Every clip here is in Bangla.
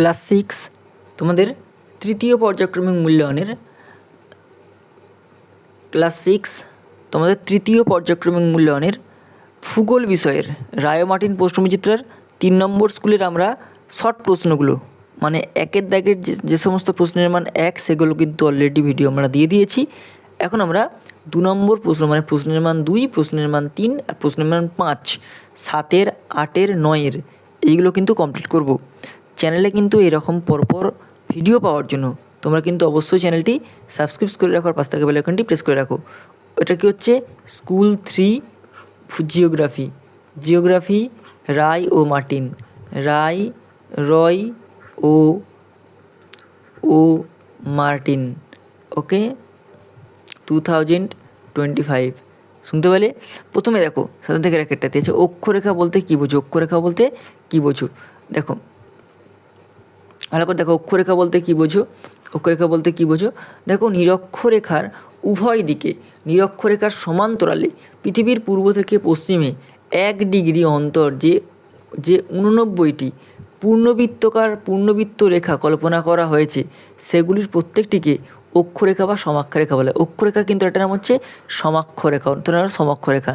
ক্লাস সিক্স, তোমাদের তৃতীয় পর্যায়ক্রমিক মূল্যায়নের ক্লাস সিক্স, তোমাদের তৃতীয় পর্যায়ক্রমিক মূল্যায়নের ভূগোল বিষয়ের রায় মার্টিন প্রশ্নবিচিত্রার তিন নম্বর স্কুলের আমরা শর্ট প্রশ্নগুলো মানে একের দাগের যে সমস্ত প্রশ্নের মান এক, সেগুলো কিন্তু অলরেডি ভিডিও আমরা দিয়ে দিয়েছি। এখন আমরা দু নম্বর প্রশ্ন মানে প্রশ্নের মান দুই, প্রশ্নের মান তিন আর প্রশ্নের মান পাঁচ, সাতের, আটের, নয়ের, এইগুলো কিন্তু কমপ্লিট করব। চ্যানেলে কিন্তু এরকম পরপর ভিডিও পাওয়ার জন্য। তোমরা কিন্তু অবশ্যই চ্যানেলটি সাবস্ক্রাইব করে রাখো আর পাশ থেকে বেলাইকনটি প্রেস করে রাখো। এটা কি হচ্ছে? School three geography geography Roy ও মার্টিন রায় রয় ও ও Martin okay two thousand twenty five শুনতে পেলে? প্রথমে দেখো, সাথে থেকে র্যাকেটটা দিয়েছে। অক্ষরেখা বলতে কী বোঝো? অক্ষরেখা বলতে কী বোঝো? দেখো ভালো করে দেখো অক্ষরেখা বলতে কি বোঝো? অক্ষরেখা বলতে কি বোঝো? দেখো নিরক্ষরেখার উভয় দিকে, নিরক্ষরেখার সমান্তরালে পৃথিবীর পূর্ব থেকে পশ্চিমে এক ডিগ্রি অন্তর যে যে উননব্বইটি পূর্ণবৃত্তকার পূর্ণবৃত্ত রেখা কল্পনা করা হয়েছে, সেগুলির প্রত্যেকটিকে অক্ষরেখা বা সমাক্ষরেখা বলে। অক্ষরেখা কিন্তু একটা নাম হচ্ছে সমাক্ষরেখা নাম সমাক্ষরেখা।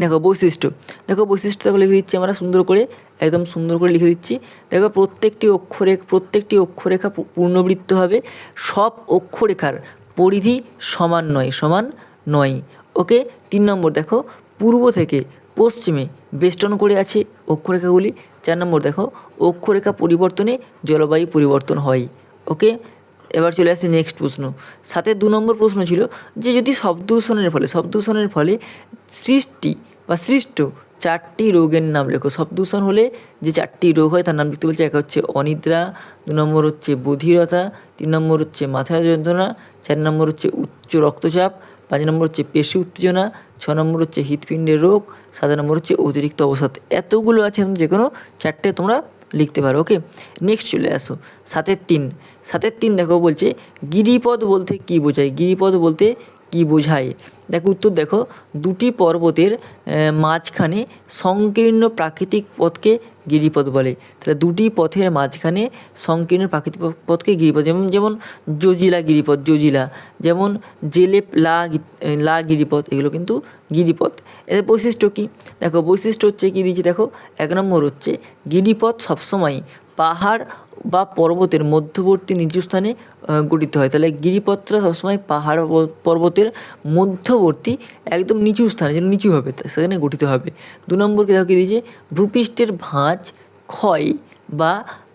দেখো বৈশিষ্ট্য দেখো বৈশিষ্ট্য দেখো লিখে দিচ্ছি আমরা সুন্দর করে, একদম সুন্দর করে লিখে দিচ্ছি। দেখো প্রত্যেকটি অক্ষরে, প্রত্যেকটি অক্ষরেখা পূর্ণবৃত্ত হবে, সব অক্ষরেখার পরিধি সমান নয় সমান নয়। ওকে? তিন নম্বর দেখো, পূর্ব থেকে পশ্চিমে বেষ্টন করে আছে অক্ষরেখাগুলি। চার নম্বর দেখো, অক্ষরেখা পরিবর্তনে জলবায়ু পরিবর্তন হয়। ওকে? এবার চলে আসছে নেক্সট প্রশ্ন। সাথে দু নম্বর প্রশ্ন ছিল যে যদি শব্দ দূষণের ফলে শব্দ দূষণের ফলে সৃষ্টি বা সৃষ্ট চারটি রোগের নাম লেখো। শব্দ দূষণ হলে যে চারটি রোগ হয় তার নাম লিখতে বলছে, এক হচ্ছে অনিদ্রা, দু নম্বর হচ্ছে বধিরতা তিন নম্বর হচ্ছে মাথা যন্ত্রণা, চার নম্বর হচ্ছে উচ্চ রক্তচাপ, পাঁচ নম্বর হচ্ছে পেশি উত্তেজনা, ছ নম্বর হচ্ছে হৃৎপিণ্ডের রোগ, সাত নম্বর হচ্ছে অতিরিক্ত অবসাদ। এতগুলো আছে যে কোনো চারটে তোমরা লিখতে পারো ওকে নেক্সট চলে আসো, সাতের তিন। সাতের তিন দেখো বলছে, গিরিপদ বলতে কী বোঝায়? গিরিপদ বলতে কী বোঝায়? দেখো, উত্তর দেখো। দুটি পর্বতের মাঝখানে সংকীর্ণ প্রাকৃতিক পথকে গিরিপথ বলে। তাহলে দুটি পথের মাঝখানে সংকীর্ণ প্রাকৃতিক পথকে গিরিপথ। যেমন যেমন জজিলা গিরিপথ, জজিলা। যেমন জেলেপ লা লা গিরিপথ, এগুলো কিন্তু গিরিপথ। এদের বৈশিষ্ট্য কী? দেখো, বৈশিষ্ট্য হচ্ছে কী দিয়েছি? দেখো, এক নম্বর হচ্ছে গিরিপথ সবসময় পাহাড় বা পর্বতের মধ্যবর্তী নিচু স্থানে গঠিত হয়। তাহলে গিরিপত্রা সবসময় পাহাড় পর্বতের মধ্যবর্তী, একদম নিচু স্থানে, যেন নিচু হবে সেখানে গঠিত হবে। দু নম্বরকে কী দিয়েছে? ভূপৃষ্ঠের ভাঁজ ক্ষয় বা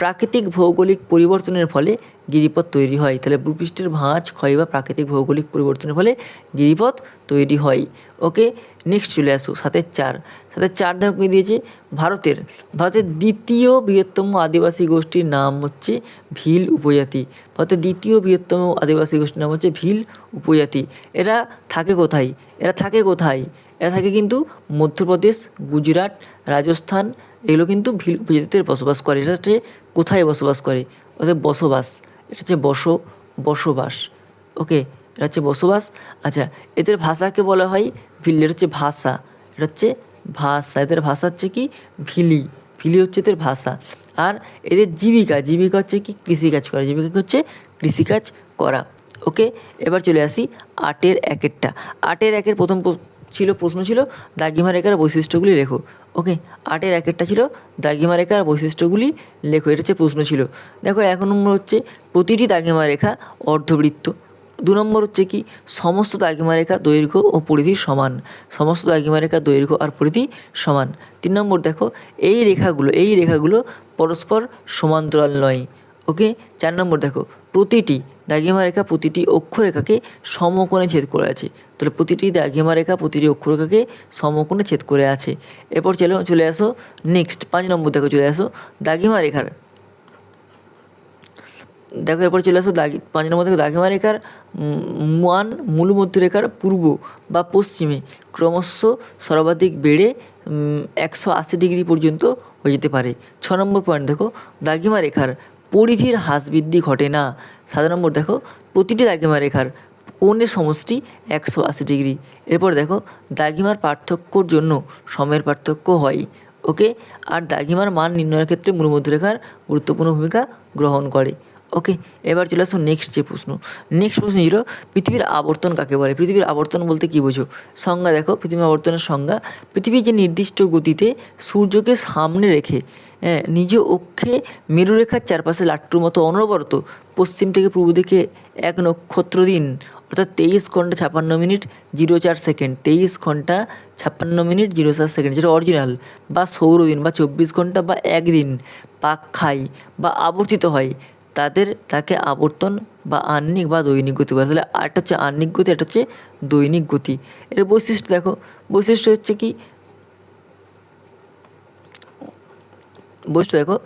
প্রাকৃতিক ভৌগোলিক পরিবর্তনের ফলে গিরিপথ তৈরি হয়। তাহলে ভূপৃষ্ঠের ভাঁজ, ক্ষয় বা প্রাকৃতিক ভৌগোলিক পরিবর্তনের ফলে গিরিপথ তৈরি হয়। ওকে নেক্সট চলে আসো, সাতের চার। সাতের চার দেখো কী দিয়েছে? ভারতের। ভারতের দ্বিতীয় বৃহত্তম আদিবাসী গোষ্ঠীর নাম হচ্ছে ভিল উপজাতি। ভারতের দ্বিতীয় বৃহত্তম আদিবাসী গোষ্ঠীর নাম হচ্ছে ভিল উপজাতি। এরা থাকে কোথায়? এরা থাকে কোথায়? এরা থাকে কিন্তু মধ্যপ্রদেশ, গুজরাট, রাজস্থান। এগুলো কিন্তু ভিল উপজাতিতে বসবাস করে। এটা হচ্ছে কোথায় বসবাস করে? অর্থাৎ বসবাস। এটা হচ্ছে বস, বসবাস। ওকে, এটা হচ্ছে বসবাস। আচ্ছা এদের ভাষাকে বলা হয় ভিল, এটা হচ্ছে ভাষা। এটা হচ্ছে ভাষা। এদের ভাষা হচ্ছে কি? ভিলি। ভিলি হচ্ছে এদের ভাষা। আর এদের জীবিকা জীবিকা হচ্ছে কি? কৃষিকাজ করা। জীবিকা হচ্ছে? কৃষিকাজ করা। ওকে, এবার চলে আসি আটের একেরটা। আটের একের প্রথম প্র- ছিল, প্রশ্ন ছিল, দাগিমা রেখার বৈশিষ্ট্যগুলি লেখো। ওকে আটের একেরটা ছিল, দাগিমা রেখার বৈশিষ্ট্যগুলি লেখো, এটা হচ্ছে প্রশ্ন ছিল। দেখো, এক নম্বর হচ্ছে প্রতিটি দাগিমা রেখা অর্ধবৃত্ত। দু নম্বর হচ্ছে কি, সমস্ত দাগিমা রেখা দৈর্ঘ্য ও পরিধি সমান। সমস্ত দাগিমা রেখা দৈর্ঘ্য আর পরিধি সমান। তিন নম্বর দেখো, এই রেখাগুলো এই রেখাগুলো পরস্পর সমান্তরাল নয়। ওকে চার নম্বর দেখো প্রতিটি দাগিমা রেখা প্রতিটি অক্ষরেখাকে সমকোণে ছেদ করে আছে। তাহলে প্রতিটি দাগিমা রেখা, প্রতিটি অক্ষরেখাকে সমকোণে ছেদ করে আছে। এরপর চলে চলে আসো নেক্সট পাঁচ নম্বর দেখো, চলে আসো দাগিমা রেখার। দেখো, এরপর চলে আসো দাগি, পাঁচ নম্বর দেখো দাগিমা রেখার মান মূল মধ্যরেখার পূর্ব বা পশ্চিমে ক্রমশ সর্বাধিক বেড়ে একশো আশি ডিগ্রি পর্যন্ত হয়ে যেতে পারে। ছ নম্বর পয়েন্ট দেখো, দাগিমা রেখার পরিধির হ্রাস বৃদ্ধি ঘটে না। সাত নম্বর, দেখো, প্রতিটি দাগিমা রেখার কোণের সমষ্টি একশো আশি ডিগ্রি। এরপর দেখো, দাগিমার পার্থক্যর জন্য সময়ের পার্থক্য হয়। ওকে? আর দাগিমার মান নির্ণয়ের ক্ষেত্রে মূলমধ্যরেখার গুরুত্বপূর্ণ ভূমিকা গ্রহণ করে। ওকে এবার চলে আসো নেক্সট যে প্রশ্ন। নেক্সট প্রশ্ন ছিল পৃথিবীর আবর্তন কাকে বলে? পৃথিবীর আবর্তন বলতে কী বোঝো? সংজ্ঞা দেখো পৃথিবীর আবর্তনের সংজ্ঞা। পৃথিবী যে নির্দিষ্ট গতিতে সূর্যকে সামনে রেখে হ্যাঁ, নিজ অক্ষে মেরুরেখার চারপাশে লাট্টুর মতো অনবরত পশ্চিম থেকে পূর্ব দিকে এক নক্ষত্র দিন অর্থাৎ তেইশ ঘণ্টা ছাপান্ন মিনিট জিরো চার সেকেন্ড। তেইশ ঘণ্টা ছাপ্পান্ন মিনিট জিরো চার সেকেন্ড। যেটা অরিজিনাল বা সৌরদিন বা চব্বিশ ঘণ্টা বা একদিন পাক খায় বা আবর্তিত হয়। তাদের তাকে আবর্তন বা আহ্নিক বা দৈনিক গতি বলে তাহলে আরেকটা হচ্ছে আহ্নিক গতি একটা হচ্ছে দৈনিক গতি। এর বৈশিষ্ট্য দেখো, বৈশিষ্ট্য হচ্ছে কি? বৈশিষ্ট্য দেখো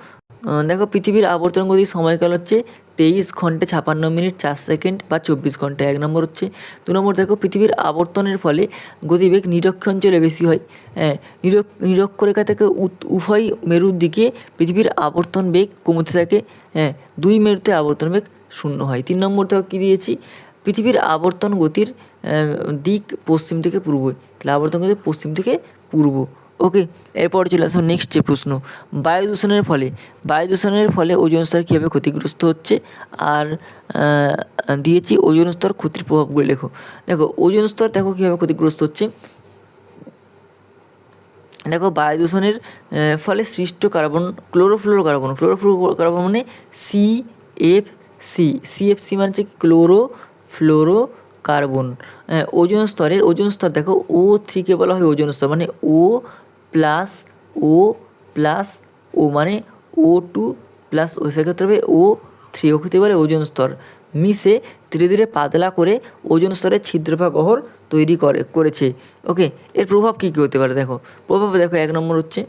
দেখো পৃথিবীর আবর্তন গতির সময়কাল হচ্ছে তেইশ ঘণ্টা ছাপান্ন মিনিট চার সেকেন্ড বা চব্বিশ ঘণ্টা, এক নম্বর হচ্ছে। দু নম্বর দেখো পৃথিবীর আবর্তনের ফলে গতিবেগ নিরক্ষ অঞ্চলে বেশি হয়। হ্যাঁ নিরক্ষ, নিরক্ষরেখা থেকে উভয় মেরুর দিকে পৃথিবীর আবর্তন বেগ কমতে থাকে। হ্যাঁ দুই মেরুতে আবর্তন বেগ শূন্য হয়। তিন নম্বর দেখো কী দিয়েছি? পৃথিবীর আবর্তন গতির দিক পশ্চিম থেকে পূর্ব। তাহলে আবর্তন গতি পশ্চিম থেকে পূর্ব। ওকে এরপর চলে আসো নেক্সট যে প্রশ্ন। বায়ু দূষণের ফলে বায়ু দূষণের ফলে ওজন স্তর কীভাবে ক্ষতিগ্রস্ত হচ্ছে? আর দিয়েছি ওজন স্তর ক্ষতির প্রভাবগুলো লেখো। দেখো, ওজন স্তর দেখো কীভাবে ক্ষতিগ্রস্ত হচ্ছে। দেখো বায়ু দূষণের ফলে সৃষ্ট carbon chlorofluorocarbon chlorofluorocarbon মানে সি এফ সি সিএফসি মানে হচ্ছে ক্লোরো ফ্লোরো কার্বন ওজন স্তরের, ওজন স্তর দেখো ও থ্রিকে বলা হয় ওজন স্তর মানে ও প্লাস ও প্লাস ও মানে ও টু প্লাস ও সেক্ষেত্রে হবে ও থ্রি ও হতে পারে ওজন স্তর। মিশে ধীরে ধীরে পাতলা করে ওজন স্তরের ছিদ্র বা গহর তৈরি করে, করেছে। ওকে, এর প্রভাব কী কী হতে পারে? দেখো, প্রভাব দেখো, এক নম্বর হচ্ছে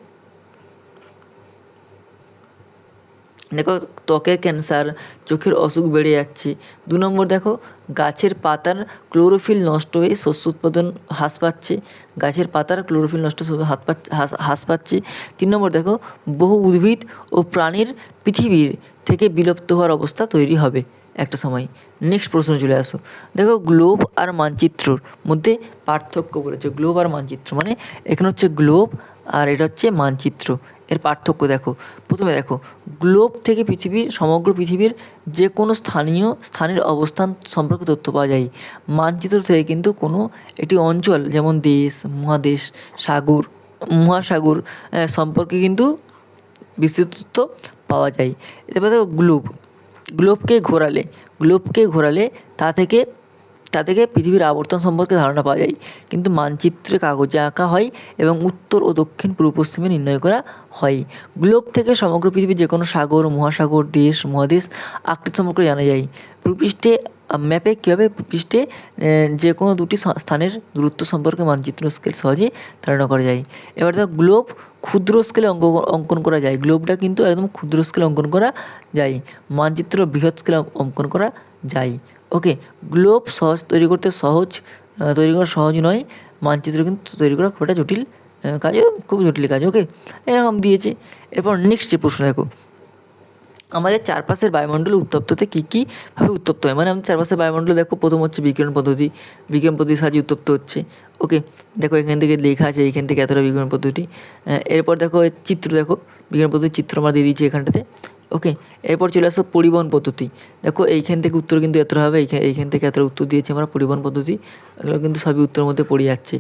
দেখো ত্বকের ক্যান্সার, চোখের অসুখ বেড়ে যাচ্ছে। দু নম্বর দেখো, গাছের পাতার ক্লোরোফিল নষ্ট হয়ে শস্য উৎপাদন হ্রাস পাচ্ছে। গাছের পাতার ক্লোরোফিল নষ্ট হাত পাচ্ছে, হ্রাস- হ্রাস পাচ্ছে। তিন নম্বর দেখো, বহু উদ্ভিদ ও প্রাণীর পৃথিবীর থেকে বিলুপ্ত হওয়ার অবস্থা তৈরি হবে। একটা সময়। নেক্সট প্রশ্ন চলে আসো। দেখো গ্লোব আর মানচিত্রর মধ্যে পার্থক্য বলেছে গ্লোব আর মানচিত্র মানে এখানে হচ্ছে গ্লোব আর এটা হচ্ছে মানচিত্র। এর পার্থক্য দেখো। প্রথমে দেখো গ্লোব থেকে পৃথিবীর, সমগ্র পৃথিবীর যে কোনো স্থানীয় স্থানের অবস্থান সম্পর্কে তথ্য পাওয়া যায়। মানচিত্র থেকে কিন্তু কোনো একটি অঞ্চল, যেমন দেশ, মহাদেশ, সাগর, মহাসাগর সম্পর্কে কিন্তু বিস্তৃত তথ্য পাওয়া যায়। এবার দেখো গ্লোব গ্লোবকে ঘোরালে? গ্লোবকে ঘোরালে? তা থেকে তা থেকে পৃথিবীর আবর্তন সম্পর্কে ধারণা পাওয়া যায়। কিন্তু মানচিত্রে কাগজে আঁকা হয় এবং উত্তর ও দক্ষিণ পূর্ব পশ্চিমে নির্ণয় করা হয়। গ্লোব থেকে সমগ্র পৃথিবীর যে কোনো সাগর, মহাসাগর, দেশ, মহাদেশ আকৃতি সম্পর্কে জানা যায়। ভূপৃষ্ঠে ম্যাপে কীভাবে পৃষ্ঠে যে কোনো দুটি স্থানের দূরত্ব সম্পর্কে মানচিত্র স্কেল সহজেই ধারণা করা যায়। এবার দেখো গ্লোব ক্ষুদ্র স্কেলে অঙ্ক অঙ্কন করা যায়। গ্লোবটা কিন্তু একদম ক্ষুদ্র স্কেলে অঙ্কন করা যায়। মানচিত্র বৃহৎ স্কেলে অঙ্কন করা যায়। ওকে গ্লোব সহজ তৈরি করতে সহজ তৈরি করা সহজ নয়। মানচিত্র কিন্তু তৈরি করা খুব একটা জটিল আহ, কাজ খুব জটিল কাজ। ওকে এরকম দিয়েছে। এরপর নেক্সট যে প্রশ্ন দেখো। আমাদের চারপাশের বায়ুমণ্ডল উত্তপ্ততে কী কীভাবে উত্তপ্ত হয়? মানে আমাদের চারপাশের বায়ুমণ্ডল দেখো, প্রথম হচ্ছে বিকিরণ পদ্ধতি। বিকিরণ পদ্ধতির সাহায্যে উত্তপ্ত হচ্ছে। ওকে, দেখো এখান থেকে লেখা আছে এইখান থেকে এতটা বিকিরণ পদ্ধতি। এরপর দেখো চিত্র দেখো, বিকিরণ পদ্ধতির চিত্র আমরা দিয়ে দিয়েছি এখানটাতে। ওকে, এরপর চলে আসো পরিবহন পদ্ধতি। দেখো এইখান থেকে উত্তর কিন্তু এতটা হবে এইখান থেকে এতটা উত্তর দিয়েছি আমরা পরিবহন পদ্ধতি। এগুলো কিন্তু সবই উত্তরের মধ্যে পড়ে যাচ্ছে।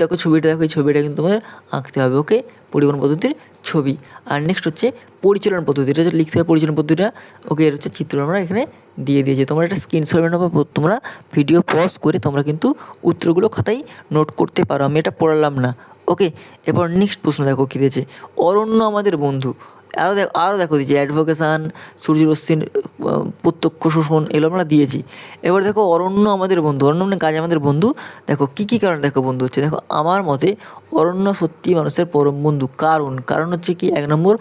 দেখো ছবিটা দেখো, এই ছবিটা কিন্তু তোমাদের আঁকতে হবে, ওকে? পরিবহন পদ্ধতির ছবি। আর নেক্সট হচ্ছে পরিচালন পদ্ধতি। এটা হচ্ছে লিখতে হবে পরিচালন পদ্ধতিটা, ওকে এর হচ্ছে চিত্র আমরা এখানে দিয়ে দিয়েছি। তোমরা একটা স্ক্রিনশট নেব তোমরা ভিডিও পজ করে তোমরা কিন্তু উত্তরগুলো খাতায় নোট করতে পারো। আমি এটা পড়ালাম না। ওকে, এবার নেক্সট প্রশ্ন দেখো কী দিয়েছে। অরণ্য আমাদের বন্ধু। আরও দেখ আরও দেখো দিয়েছি অ্যাডভোকেশান অশ্বিন প্রত্যক্ষ শোষণ, এগুলো আমরা দিয়েছি। এবার দেখো অরণ্য আমাদের বন্ধু, অরণ্য মানে কাজ আমাদের বন্ধু। দেখো কী কী কারণে দেখো বন্ধু হচ্ছে, দেখো আমার মতে অরণ্য সত্যি মানুষের পরম বন্ধু। কারণ কারণ হচ্ছে কি, এক নম্বর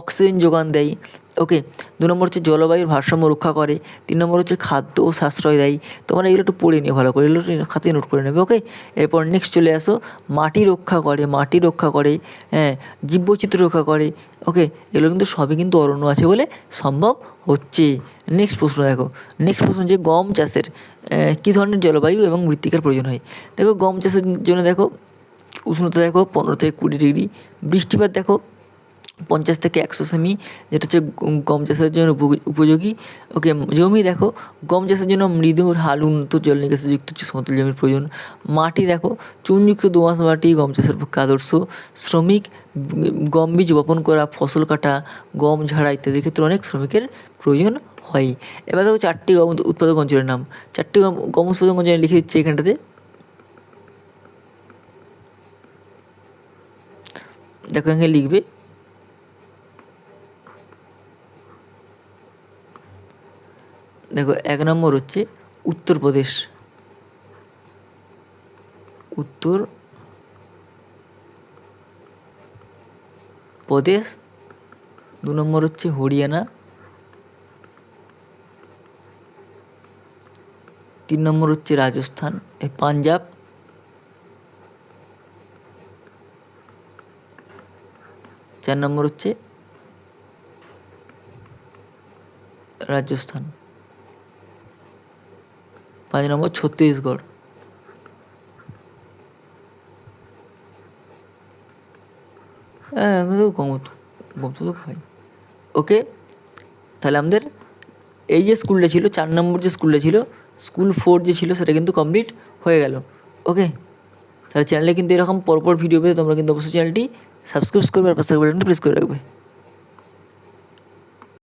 অক্সিজেন যোগান দেয়। ওকে দু নম্বর হচ্ছে জলবায়ুর ভারসাম্য রক্ষা করে। তিন নম্বর হচ্ছে খাদ্য ও সাশ্রয় দেয়। তোমরা এগুলো একটু পড়ে নিও ভালো করে, এগুলো খাতায় নোট করে নেবে ওকে এরপর নেক্সট চলে আসো, মাটি রক্ষা করে, মাটি রক্ষা করে হ্যাঁ জীববৈচিত্র্য রক্ষা করে ওকে এগুলো কিন্তু সবই কিন্তু অরণ্য আছে বলে সম্ভব হচ্ছে। নেক্সট প্রশ্ন দেখো নেক্সট প্রশ্ন যে গম চাষের কী ধরনের জলবায়ু এবং মৃত্তিকার প্রয়োজন হয়? দেখো গম চাষের জন্য দেখো উষ্ণতা দেখো পনেরো থেকে কুড়ি ডিগ্রি বৃষ্টিপাত দেখো পঞ্চাশ থেকে একশো সেমি, যেটা হচ্ছে গম চাষের জন্য উপ- উপযোগী। ওকে, জমি দেখো, গম চাষের জন্য মৃদু হাল উন্নত জল নিকাশযুক্ত সমতল জমির প্রয়োজন। মাটি দেখো, চুনযুক্ত দোআঁশ মাটি গম চাষের পক্ষে আদর্শ। শ্রমিক, গম বীজ বপন করা, ফসল কাটা, গম ঝাড়া ইত্যাদির ক্ষেত্রে অনেক শ্রমিকের প্রয়োজন হয়। এবার দেখো চারটি গম উৎপাদক অঞ্চলের নাম। চারটি গম গম উৎপাদক অঞ্চলে লিখে দিচ্ছি এখানটাতে। দেখো এখানে লিখবে দেখো, এক নম্বর হচ্ছে উত্তরপ্রদেশ। উত্তর প্রদেশ, দু নম্বর হচ্ছে হরিয়ানা, তিন নম্বর হচ্ছে রাজস্থান পাঞ্জাব, চার নম্বর হচ্ছে রাজস্থান। পাঁচ নম্বর ছত্তিশগড়। হ্যাঁ কিন্তু গম উৎ- গম তো খাই। ওকে, তাহলে আমাদের এই যে স্কুলটা ছিল, চার নম্বর যে স্কুলটা ছিল, স্কুল ফোর যে ছিল, সেটা কিন্তু কমপ্লিট হয়ে গেল। ওকে, তাহলে চ্যানেলে কিন্তু এরকম পরপর ভিডিও পেতে তোমরা কিন্তু অবশ্যই চ্যানেলটি সাবস্ক্রাইব করবে আর পাশে বাটনটি প্রেস করে রাখবে।